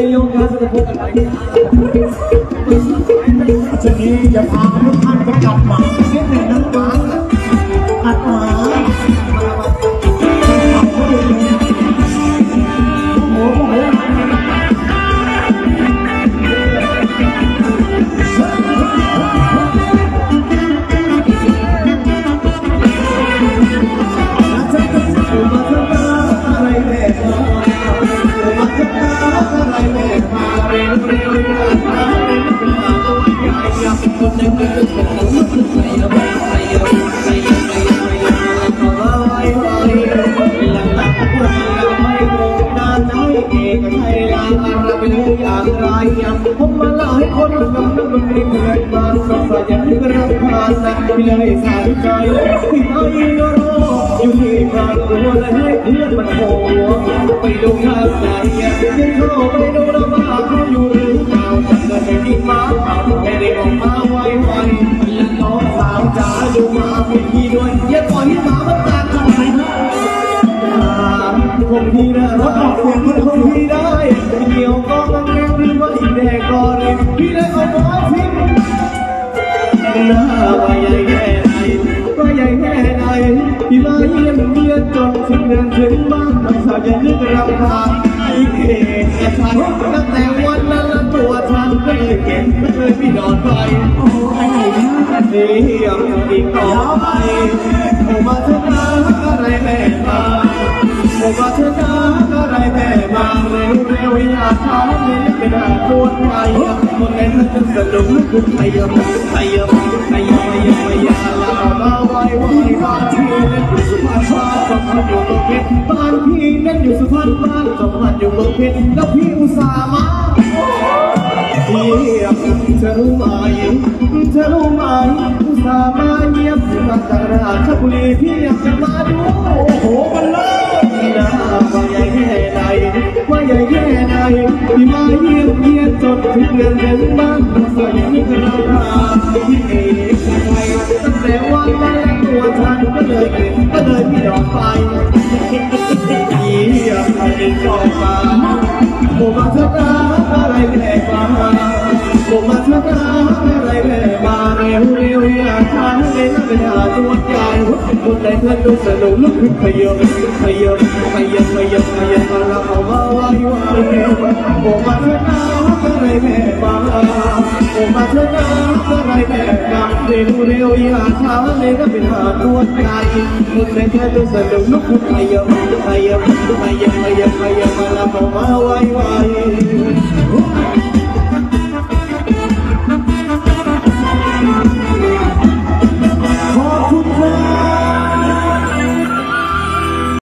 Hey, young guys, the book. ดาใจเอกใจลาตาเป็นอย่างไรผมมาหลายคนกับมันไม่เคยมาสักสักอย่างที่รับผ่านแต่ไม่เลยสายใจที่ไถึงเดินถึงบ้านน้องสาวจะนึกรำคาญไอ้เก๋ฉันตั้งแต่วันนั้นละตัวฉันก็เลยเก็บไม่เคยพี่นอนไปโอ้ยเสียงอีกต่อไปผมมาเถอะนะอะไรแม่มาผมมาเถอะนะ อะไรแม่มาเร็วเร็วอย่าช้าเลยไม่น่าปวดใจคนนั้นจะสนุกลุกไปยมไปยมไปยมไปยมไปยมลามาไว้ไว้บ้านที่นั่นอยู่สุพรรณบ้านสมพันอยู่เมืองเพชรบ้านพี่นั่นอยู่สุพรรณบ้านสมพันอยู่เมืองเพชรแล้วพี่อุตส่าห์มาเทียบเธอรู้ไหมเธอรู้ไหมอุตส่าห์มาเยี่ยมมาจากราชบุรีพี่อยากจะมาดู โอ้มาเถอะ เลยนะเป็นหาตัวใหญ่คนใดเพื่อนดูสนุกลุกขึ้นขยับขยับขยับขยับขยับมาแล้วเอามาไว้ไว้โอ้มาเถอะนะอะไรแม่มาโอ้มาเถอะนะอะไรแม่มาเร็วเร็วอย่าช้าเลยนะเป็นหาตัวใหญ่คนใดเพื่อนดูสนุกลุกขึ้นขยับขยับขยับขยับขยับมาแล้วเอามาไว้ไว